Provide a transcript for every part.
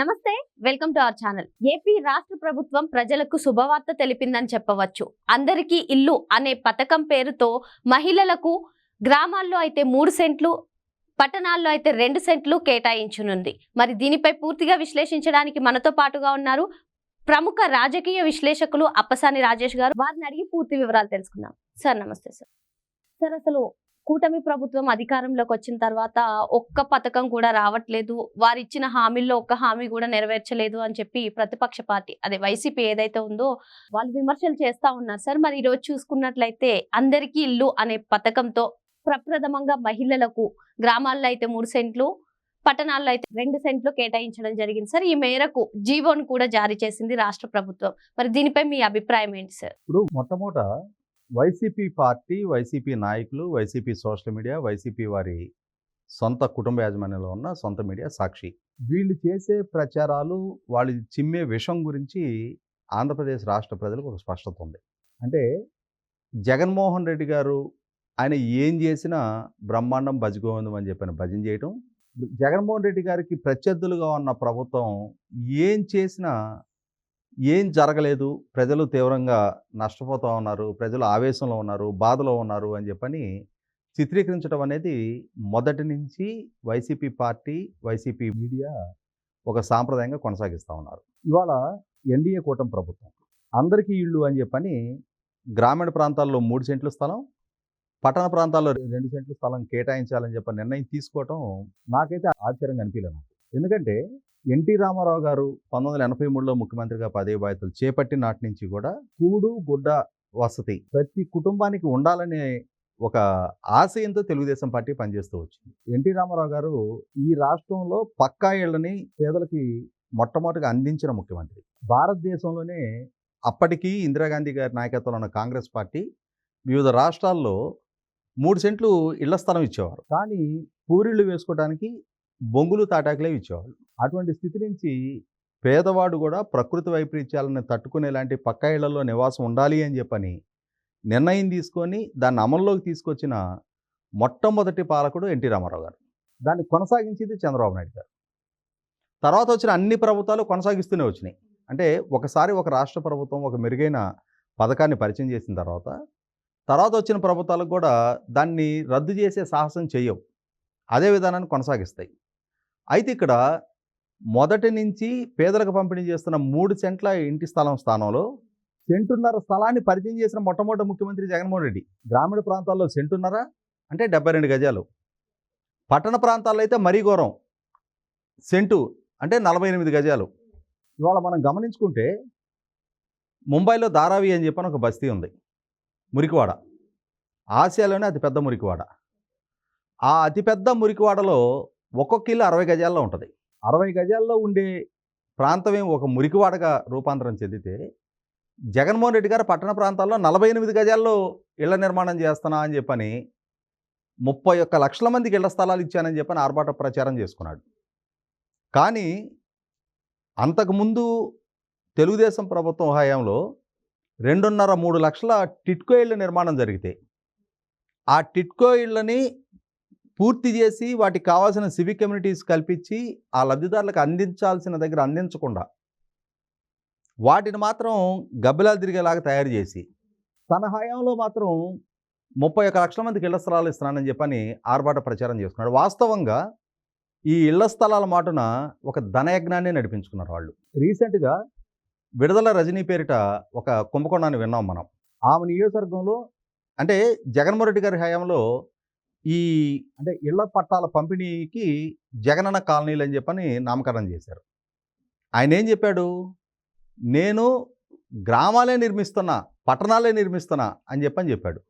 నమస్తే welcome to our channel. AP రాష్ట్ర ప్రభుత్వం ప్రజలకు శుభవార్త తెలిపిందని చెప్పవచ్చు. అందరికీ ఇల్లు అనే పథకం పేరుతో మహిళలకు గ్రామాల్లో అయితే మూడు సెంట్లు పట్టణాల్లో అయితే రెండు సెంట్లు కేటాయించనుంది. మరి దీనిపై పూర్తిగా విశ్లేషించడానికి మనతో పాటుగా ఉన్నారు ప్రముఖ రాజకీయ విశ్లేషకులు అప్పసాని రాజేష్ గారు. వారిని అడిగి పూర్తి వివరాలు తెలుసుకుందాం. సార్ నమస్తే సార్. సార్ అసలు కూటమి ప్రభుత్వం అధికారంలోకి వచ్చిన తర్వాత ఒక్క పథకం కూడా రావట్లేదు. వారు ఇచ్చిన హామీల్లో ఒక్క హామీ కూడా నెరవేర్చలేదు అని చెప్పి ప్రతిపక్ష పార్టీ అదే వైసీపీ ఏదైతే ఉందో వాళ్ళు విమర్శలు చేస్తా ఉన్నారు. సార్ మరి ఈరోజు చూసుకున్నట్లయితే అందరికీ ఇల్లు అనే పథకంతో ప్రప్రథమంగా మహిళలకు గ్రామాల్లో అయితే మూడు సెంట్లు పట్టణాల్లో అయితే రెండు సెంట్లు కేటాయించడం జరిగింది. సార్ ఈ మేరకు జీవోను కూడా జారీ చేసింది రాష్ట్ర ప్రభుత్వం. మరి దీనిపై మీ అభిప్రాయం ఏంటి సార్? ఇప్పుడు మొట్టమొదట వైసీపీ పార్టీ వైసీపీ నాయకులు వైసీపీ సోషల్ మీడియా వైసీపీ వారి సొంత కుటుంబ యాజమాన్యంలో ఉన్న సొంత మీడియా సాక్షి. వీళ్ళు చేసే ప్రచారాలు వాళ్ళు చిమ్మే విషం గురించి ఆంధ్రప్రదేశ్ రాష్ట్ర ప్రజలకు ఒక స్పష్టత ఉంది. అంటే జగన్మోహన్ రెడ్డి గారు ఆయన ఏం చేసినా బ్రహ్మాండం భజగోవిందం అని చెప్పిన భజన చేయటం జగన్మోహన్ రెడ్డి గారికి ప్రత్యర్థులుగా ఉన్న ప్రభుత్వం ఏం చేసినా ఏం జరగలేదు. ప్రజలు తీవ్రంగా నష్టపోతూ ఉన్నారు. ప్రజలు ఆవేశంలో ఉన్నారు. బాధలో ఉన్నారు అని చెప్పని చిత్రీకరించడం అనేది మొదటి నుంచి వైసీపీ పార్టీ వైసీపీ మీడియా ఒక సాంప్రదాయంగా కొనసాగిస్తూ ఉన్నారు. ఇవాళ ఎన్డీఏ కూటమి ప్రభుత్వం. అందరికీ ఇళ్ళు అని చెప్పని గ్రామీణ ప్రాంతాల్లో మూడు సెంట్ల స్థలం పట్టణ ప్రాంతాల్లో రెండు సెంట్ల స్థలం కేటాయించాలని చెప్పి నిర్ణయం తీసుకోవటం నాకైతే ఆశ్చర్యంగా అనిపించలేదు ఎందుకంటే ఎన్టీ రామారావు గారు పంతొమ్మిది వందల ఎనభై మూడులో ముఖ్యమంత్రిగా పదవి బాధ్యతలు చేపట్టి నాటి నుంచి కూడా కూడు గుడ్డ వసతి ప్రతి కుటుంబానికి ఉండాలనే ఒక ఆశయంతో తెలుగుదేశం పార్టీ పనిచేస్తూ వచ్చింది. ఎన్టీ రామారావు గారు ఈ రాష్ట్రంలో పక్కా ఇళ్ళని పేదలకి మొట్టమొదటిగా అందించిన ముఖ్యమంత్రి. భారతదేశంలోనే అప్పటికీ ఇందిరాగాంధీ గారి నాయకత్వంలో ఉన్న కాంగ్రెస్ పార్టీ వివిధ రాష్ట్రాల్లో మూడు సెంట్లు ఇళ్ళ స్థలం ఇచ్చేవారు. కానీ పూరిళ్ళు వేసుకోవడానికి బొంగులు తాటాకులే ఇచ్చేవాళ్ళు. అటువంటి స్థితి నుంచి పేదవాడు కూడా ప్రకృతి వైపరీత్యాలను తట్టుకునేలాంటి పక్క ఇళ్ళలో నివాసం ఉండాలి అని చెప్పని నిర్ణయం తీసుకొని దాన్ని అమల్లోకి తీసుకొచ్చిన మొట్టమొదటి పాలకుడు ఎన్టీ రామారావు గారు. దాన్ని కొనసాగించింది చంద్రబాబు నాయుడు గారు. తర్వాత వచ్చిన అన్ని ప్రభుత్వాలు కొనసాగిస్తూనే వచ్చినాయి. అంటే ఒకసారి ఒక రాష్ట్ర ప్రభుత్వం ఒక మెరుగైన పథకాన్ని పరిచయం చేసిన తర్వాత తర్వాత వచ్చిన ప్రభుత్వాలకు కూడా దాన్ని రద్దు చేసే సాహసం చేయవు అదే విధానాన్ని కొనసాగిస్తాయి. అయితే ఇక్కడ మొదటి నుంచి పేదలకు పంపిణీ చేస్తున్న మూడు సెంట్ల ఇంటి స్థలం స్థానంలో సెంటున్నర స్థలాన్ని పరిచయం చేసిన మొట్టమొదటి ముఖ్యమంత్రి జగన్మోహన్ రెడ్డి. గ్రామీణ ప్రాంతాల్లో సెంటున్నర అంటే డెబ్బై రెండు గజాలు. పట్టణ ప్రాంతాల్లో అయితే మరీ ఘోరం. సెంటు అంటే నలభై ఎనిమిది గజాలు. ఇవాళ మనం గమనించుకుంటే ముంబైలో ధారావి అని చెప్పని ఒక బస్తీ ఉంది. మురికివాడ. ఆసియాలోనే అతిపెద్ద మురికివాడ. ఆ అతిపెద్ద మురికివాడలో ఒక్కొక్క ఇల్లు అరవై గజాల్లో ఉంటుంది. అరవై గజాల్లో ఉండే ప్రాంతమే ఒక మురికివాడగా రూపాంతరం చెందితే జగన్మోహన్ రెడ్డి గారు పట్టణ ప్రాంతాల్లో నలభై ఎనిమిది గజాల్లో ఇళ్ళ నిర్మాణం చేస్తున్నా అని చెప్పని ముప్పై ఒక్క లక్షల మందికి ఇళ్ళ స్థలాలు ఇచ్చానని చెప్పని ఆర్భాట ప్రచారం చేసుకున్నాడు. కానీ అంతకుముందు తెలుగుదేశం ప్రభుత్వం హయాంలో రెండున్నర మూడు లక్షల టిట్కో ఇళ్ళ నిర్మాణం జరిగితే ఆ టిట్కో ఇళ్ళని పూర్తి చేసి వాటికి కావాల్సిన సివిక్ కమ్యూనిటీస్ కల్పించి ఆ లబ్ధిదారులకు అందించాల్సిన దగ్గర అందించకుండా వాటిని మాత్రం గబ్బిలాలు తిరిగేలాగా తయారు చేసి తన హయాంలో మాత్రం ముప్పై ఒక లక్షల మందికి ఇళ్ళ స్థలాలు ఇస్తున్నానని చెప్పని ఆర్భాట ప్రచారం చేసుకున్నాడు వాస్తవంగా ఈ ఇళ్ళ స్థలాల మాటున ఒక ధనయజ్ఞాన్ని నడిపించుకున్నారు వాళ్ళు. రీసెంట్గా విడుదల రజనీ పేరిట ఒక కుంభకోణాన్ని విన్నాం మనం. ఆమె నియోజకవర్గంలో అంటే జగన్మోహన్ రెడ్డి గారి హయాంలో ఈ అంటే ఇళ్ళ పట్టాల పంపిణీకి జగనన్న కాలనీలు అని చెప్పని నామకరణం చేశారు. ఆయన ఏం చెప్పాడు? నేను గ్రామాలే నిర్మిస్తున్నా పట్టణాలే నిర్మిస్తున్నా అని చెప్పని చెప్పాడు.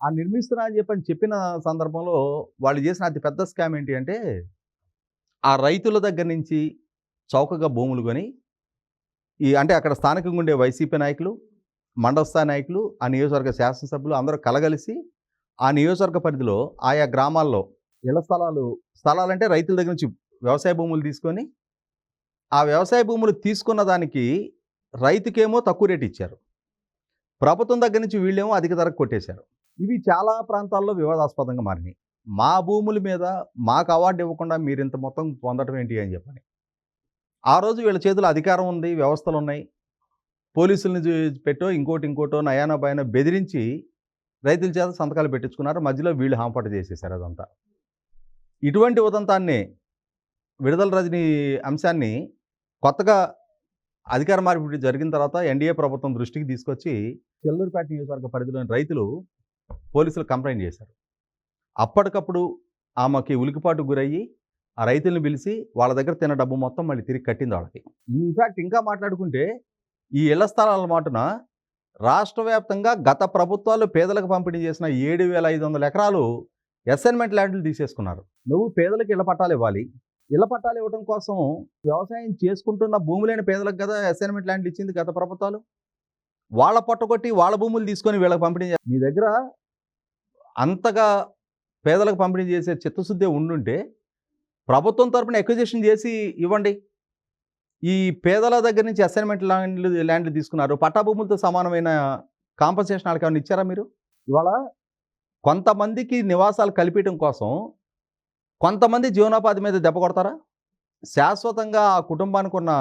ఆ నిర్మిస్తున్నా అని చెప్పని చెప్పిన సందర్భంలో వాళ్ళు చేసిన అతి పెద్ద స్కామ్ ఏంటి అంటే ఆ రైతుల దగ్గర నుంచి చౌకగా భూములు కొని ఈ అంటే అక్కడ స్థానికంగా ఉండే వైసీపీ నాయకులు మండల స్థాయి నాయకులు ఆ నియోజకవర్గ శాసనసభ్యులు అందరూ కలగలిసి ఆ నియోజకవర్గ పరిధిలో ఆయా గ్రామాల్లో ఇళ్ళ స్థలాలు స్థలాలంటే రైతుల దగ్గర నుంచి వ్యవసాయ భూములు తీసుకొని ఆ వ్యవసాయ భూములు తీసుకున్న దానికి రైతుకేమో తక్కువ రేటు ఇచ్చారు. ప్రభుత్వం దగ్గర నుంచి వీళ్ళేమో అధిక ధరకు కొట్టేశారు. ఇవి చాలా ప్రాంతాల్లో వివాదాస్పదంగా మారినాయి. మా భూముల మీద మాకు అవార్డు ఇవ్వకుండా మీరు ఇంత మొత్తం పొందడం ఏంటి అని చెప్పని. ఆ రోజు వీళ్ళ చేతిలో అధికారం ఉంది వ్యవస్థలు ఉన్నాయి. పోలీసుల్ని పెట్టో ఇంకోటి ఇంకోటో నయానో భయాన బెదిరించి రైతుల చేత సంతకాలు పెట్టించుకున్నారు. మధ్యలో వీళ్ళు హాంపాటు చేసేసారు అదంతా. ఇటువంటి ఉదంతాన్ని విడుదల రజని అంశాన్ని కొత్తగా అధికార మార్పిడి జరిగిన తర్వాత ఎన్డీఏ ప్రభుత్వం దృష్టికి తీసుకొచ్చి చెల్లూరుపేట నియోజకవర్గ పరిధిలోని రైతులు పోలీసులు కంప్లైంట్ చేశారు. అప్పటికప్పుడు ఆమెకి ఉలికిపాటు గురయ్యి ఆ రైతుల్ని పిలిచి వాళ్ళ దగ్గర తిన్న డబ్బు మొత్తం మళ్ళీ తిరిగి కట్టింది వాళ్ళకి ఇన్ఫ్యాక్ట్ ఇంకా మాట్లాడుకుంటే ఈ ఇళ్ళ స్థలాల మాటున రాష్ట్ర వ్యాప్తంగా గత ప్రభుత్వాలు పేదలకు పంపిణీ చేసిన ఏడు వేల ఐదు వందల ఎకరాలు అసైన్మెంట్ ల్యాండ్లు తీసేసుకున్నారు. నువ్వు పేదలకు ఇళ్ళ పట్టాలు ఇవ్వాలి. ఇళ్ళ పట్టాలు ఇవ్వడం కోసం వ్యవసాయం చేసుకుంటున్న భూమి లేని పేదలకు కదా అసైన్మెంట్ ల్యాండ్లు ఇచ్చింది గత ప్రభుత్వాలు? వాళ్ళ పొట్టగొట్టి వాళ్ళ భూములు తీసుకొని వీళ్ళకి పంపిణీ మీ దగ్గర అంతగా పేదలకు పంపిణీ చేసే చిత్తశుద్ధి ఉండుంటే ప్రభుత్వం తరపున ఎక్విజిషన్ చేసి ఇవ్వండి. ఈ పేదల దగ్గర నుంచి అసైన్మెంట్ ల్యాండ్లు ల్యాండ్లు తీసుకున్నారు. పట్టా భూములతో సమానమైన కాంపన్సేషన్ వాళ్ళకి ఏమైనా ఇచ్చారా మీరు? ఇవాళ కొంతమందికి నివాసాలు కల్పించడం కోసం కొంతమంది జీవనోపాధి మీద దెబ్బ కొడతారా? శాశ్వతంగా ఆ కుటుంబానికి ఉన్న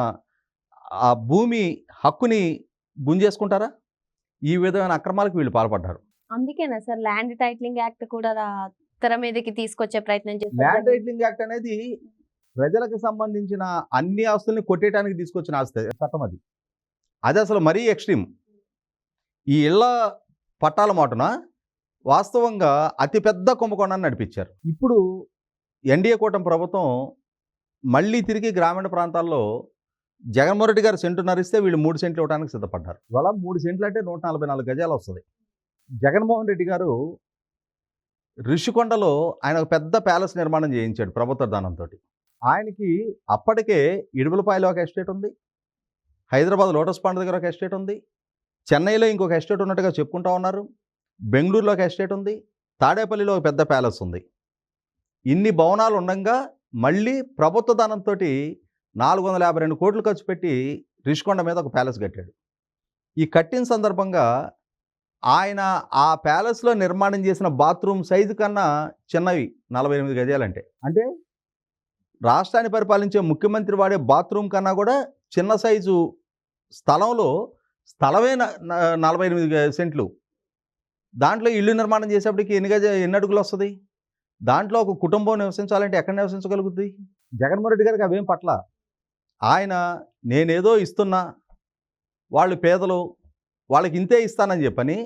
ఆ భూమి హక్కుని గుంజేసుకుంటారా ఈ విధమైన అక్రమాలకు వీళ్ళు పాల్పడ్డారు. అందుకేనా సార్? ల్యాండ్ టైటిలింగ్ యాక్ట్ కూడా తెర మీదకి తీసుకొచ్చే ప్రయత్నం ల్యాండ్ చేస్తారు టైటిలింగ్ యాక్ట్ అనేది ప్రజలకు సంబంధించిన అన్ని ఆస్తుల్ని కొట్టేయడానికి తీసుకొచ్చిన ఆస్తి చట్టం అది. అది అసలు మరీ ఎక్స్ట్రీమ్. ఈ ఇళ్ళ పట్టాల మాటున వాస్తవంగా అతిపెద్ద కుంభకోణాన్ని నడిపించారు. ఇప్పుడు ఎన్డీఏ కూటమి ప్రభుత్వం మళ్ళీ తిరిగి గ్రామీణ ప్రాంతాల్లో జగన్మోహన్ రెడ్డి గారు సెంటు నరిస్తే వీళ్ళు మూడు సెంట్లు ఇవ్వడానికి సిద్ధపడ్డారు. ఇవాళ మూడు సెంట్లు అంటే నూట నలభై నాలుగు గజాలు వస్తుంది. జగన్మోహన్ రెడ్డి గారు రిషికొండలో ఆయన ఒక పెద్ద ప్యాలెస్ నిర్మాణం చేయించాడు ప్రభుత్వ దానంతో ఆయనకి అప్పటికే ఇడుపులపాయలో ఒక ఎస్టేట్ ఉంది. హైదరాబాద్ లోటస్ పాండ్ దగ్గర ఒక ఎస్టేట్ ఉంది. చెన్నైలో ఇంకొక ఎస్టేట్ ఉన్నట్టుగా చెప్పుకుంటా ఉన్నారు. బెంగళూరులో ఒక ఎస్టేట్ ఉంది. తాడేపల్లిలో ఒక పెద్ద ప్యాలెస్ ఉంది. ఇన్ని భవనాలు ఉండగా మళ్ళీ ప్రభుత్వ దానంతో నాలుగు వందల యాభై రెండు కోట్లు ఖర్చు పెట్టి రిషికొండ మీద ఒక ప్యాలెస్ కట్టాడు. ఈ కట్టిన సందర్భంగా ఆయన ఆ ప్యాలెస్లో నిర్మాణం చేసిన బాత్రూమ్ సైజు కన్నా చిన్నవి నలభై ఎనిమిది గజాలంటే. అంటే రాష్ట్రాన్ని పరిపాలించే ముఖ్యమంత్రి వాడే బాత్రూమ్ కన్నా కూడా చిన్న సైజు స్థలంలో స్థలమే న- నలభై ఎనిమిది సెంట్లు. దాంట్లో ఇల్లు నిర్మాణం చేసేప్పటికి ఎన్ని గజ ఎన్ని అడుగులు వస్తుంది? దాంట్లో ఒక కుటుంబం నివసించాలంటే ఎక్కడ నివసించగలుగుతుంది జగన్మోహన్ రెడ్డి గారికి అవేం పట్ల? ఆయన నేనేదో ఇస్తున్నా వాళ్ళు పేదలు వాళ్ళకి ఇంతే ఇస్తానని చెప్పని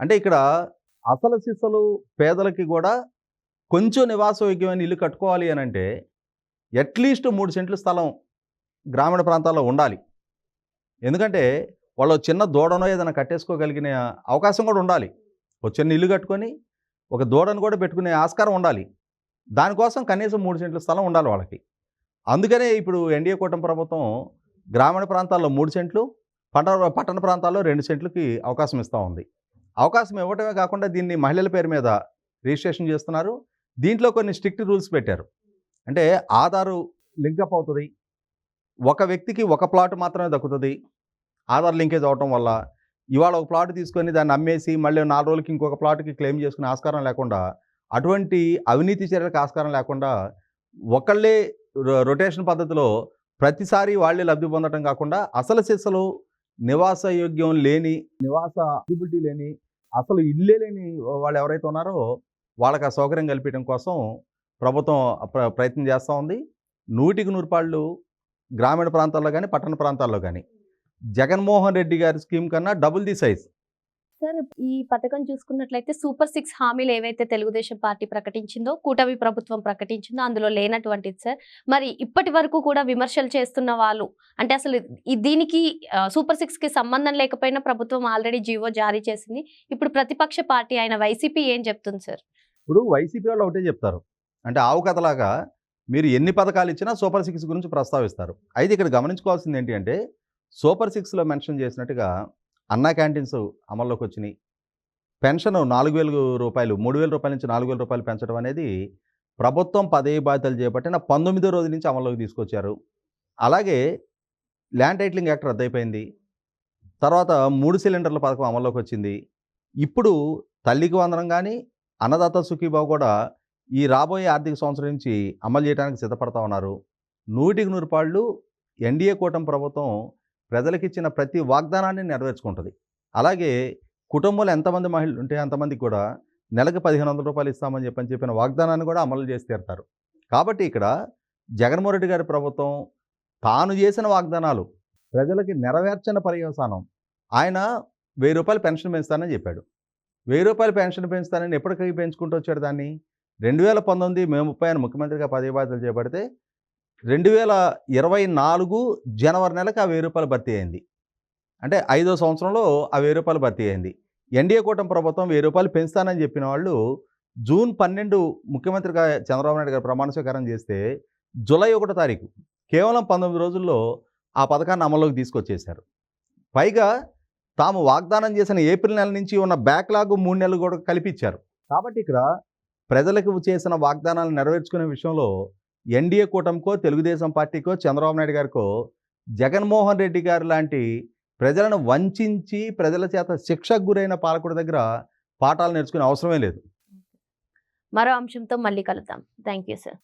అంటే ఇక్కడ అసలు సిసలు పేదలకి కూడా కొంచెం నివాసయోగ్యమైన ఇల్లు కట్టుకోవాలి అని అంటే అట్లీస్ట్ మూడు సెంట్ల స్థలం గ్రామీణ ప్రాంతాల్లో ఉండాలి. ఎందుకంటే వాళ్ళు చిన్న దూడనో ఏదైనా కట్టేసుకోగలిగిన అవకాశం కూడా ఉండాలి. ఒక చిన్న ఇల్లు కట్టుకొని ఒక దూడను కూడా పెట్టుకునే ఆస్కారం ఉండాలి. దానికోసం కనీసం మూడు సెంట్ల స్థలం ఉండాలి వాళ్ళకి. అందుకనే ఇప్పుడు ఎన్డీఏ కూటమి ప్రభుత్వం గ్రామీణ ప్రాంతాల్లో మూడు సెంట్లు పట్టణ పట్టణ ప్రాంతాల్లో రెండు సెంట్లకి అవకాశం ఇస్తూ ఉంది. అవకాశం ఇవ్వటమే కాకుండా దీన్ని మహిళల పేరు మీద రిజిస్ట్రేషన్ చేస్తున్నారు. దీంట్లో కొన్ని స్ట్రిక్ట్ రూల్స్ పెట్టారు. అంటే ఆధారు లింకప్ అవుతుంది. ఒక వ్యక్తికి ఒక ప్లాట్ మాత్రమే దక్కుతుంది. ఆధార్ లింకేజ్ అవటం వల్ల ఇవాళ ఒక ప్లాట్ తీసుకొని దాన్ని అమ్మేసి మళ్ళీ నాలుగు రోజులకి ఇంకొక ప్లాట్కి క్లెయిమ్ చేసుకునే ఆస్కారం లేకుండా అటువంటి అవినీతి చర్యలకు ఆస్కారం లేకుండా ఒకళ్ళే రొటేషన్ పద్ధతిలో ప్రతిసారి వాళ్ళే లబ్ధి పొందడం కాకుండా అసలు సిస్సలు నివాస యోగ్యం లేని నివాస అసిబిలిటీ లేని అసలు ఇల్లే లేని వాళ్ళు ఎవరైతే ఉన్నారో వాళ్ళకి ఆ సౌకర్యం కల్పించడం కోసం ప్రభుత్వం ప్ర ప్రయత్నం చేస్తూ ఉంది. నూటికి నూరు పాళ్ళు గ్రామీణ ప్రాంతాల్లో కానీ పట్టణ ప్రాంతాల్లో కానీ జగన్మోహన్ రెడ్డి గారి స్కీమ్ కన్నా డబుల్ ది సైజ్. సార్ ఈ పథకం చూసుకున్నట్లయితే సూపర్ సిక్స్ హామీలు ఏవైతే తెలుగుదేశం పార్టీ ప్రకటించిందో కూటమి ప్రభుత్వం ప్రకటించిందో అందులో లేనటువంటిది సార్. మరి ఇప్పటి వరకు కూడా విమర్శలు చేస్తున్న వాళ్ళు అంటే అసలు దీనికి సూపర్ సిక్స్కి సంబంధం లేకపోయినా ప్రభుత్వం ఆల్రెడీ జీవో జారీ చేసింది. ఇప్పుడు ప్రతిపక్ష పార్టీ అయిన వైసీపీ ఏం చెప్తుంది సార్? ఇప్పుడు వైసీపీ వాళ్ళు ఒకటే చెప్తారు. అంటే ఆవు కథలాగా మీరు ఎన్ని పథకాలు ఇచ్చినా సూపర్ సిక్స్ గురించి ప్రస్తావిస్తారు. అయితే ఇక్కడ గమనించుకోవాల్సింది ఏంటి అంటే సూపర్ సిక్స్లో మెన్షన్ చేసినట్టుగా అన్నా క్యాంటీన్స్ అమల్లోకి వచ్చినాయి. పెన్షన్ నాలుగు వేల రూపాయలు మూడు వేల రూపాయల నుంచి నాలుగు వేల రూపాయలు పెంచడం అనేది ప్రభుత్వం పదే బాధ్యతలు చేపట్టిన పంతొమ్మిదో రోజు నుంచి అమల్లోకి తీసుకొచ్చారు. అలాగే ల్యాండ్ టైటిలింగ్ యాక్ట్ రద్దయిపోయింది. తర్వాత మూడు సిలిండర్ల పథకం అమల్లోకి వచ్చింది. ఇప్పుడు తల్లికి వందనం కానీ అన్నదాత సుఖీబాబు కూడా ఈ రాబోయే ఆర్థిక సంవత్సరం నుంచి అమలు చేయడానికి సిద్ధపడతా ఉన్నారు. నూటికి నూరు పాళ్ళు ఎన్డీఏ కూటమి ప్రభుత్వం ప్రజలకిచ్చిన ప్రతి వాగ్దానాన్ని నెరవేర్చుకుంటుంది. అలాగే కుటుంబంలో ఎంతమంది మహిళలు ఉంటే అంతమందికి కూడా నెలకు పదిహేను వందల రూపాయలు ఇస్తామని చెప్పని చెప్పిన వాగ్దానాన్ని కూడా అమలు చేసి తీరుతారు. కాబట్టి ఇక్కడ జగన్మోహన్ రెడ్డి గారి ప్రభుత్వం తాను చేసిన వాగ్దానాలు ప్రజలకి నెరవేర్చిన పర్యవసానం ఆయన వెయ్యి రూపాయలు పెన్షన్ పెంచుతానని చెప్పాడు. వెయ్యి రూపాయలు పెన్షన్ పెంచుతానని ఎప్పటికీ పెంచుకుంటూ వచ్చాడు దాన్ని. రెండు వేల పంతొమ్మిది మే ముప్పై ఆయన ముఖ్యమంత్రిగా పదవి బాధ్యతలు చేపడితే రెండు వేల ఇరవై నాలుగు జనవరి నెలకు ఆ వెయ్యి రూపాయలు భర్తీ అయింది. అంటే ఐదో సంవత్సరంలో ఆ వెయ్యి రూపాయలు భర్తీ అయింది. ఎన్డీఏ కూటమి ప్రభుత్వం వెయ్యి రూపాయలు పెంచుతానని చెప్పిన వాళ్ళు జూన్ పన్నెండు ముఖ్యమంత్రిగా చంద్రబాబు నాయుడు గారు ప్రమాణ స్వీకారం చేస్తే జూలై ఒకటో తారీఖు కేవలం పంతొమ్మిది రోజుల్లో ఆ పథకాన్ని అమల్లోకి తీసుకొచ్చేశారు. పైగా తాము వాగ్దానం చేసిన ఏప్రిల్ నెల నుంచి ఉన్న బ్యాక్లాగ్ మూడు నెలలు కూడా కల్పించారు కాబట్టి ఇక్కడ ప్రజలకు చేసిన వాగ్దానాలు నెరవేర్చుకునే విషయంలో ఎన్డీఏ కూటమికో తెలుగుదేశం పార్టీకో చంద్రబాబు నాయుడు గారికో జగన్మోహన్ రెడ్డి గారు లాంటి ప్రజలను వంచించి ప్రజల చేత శిక్షకు గురైన పాలకుడి దగ్గర పాఠాలు నేర్చుకునే అవసరమే లేదు. మరో అంశంతో మళ్ళీ కలుద్దాం. Thank you sir.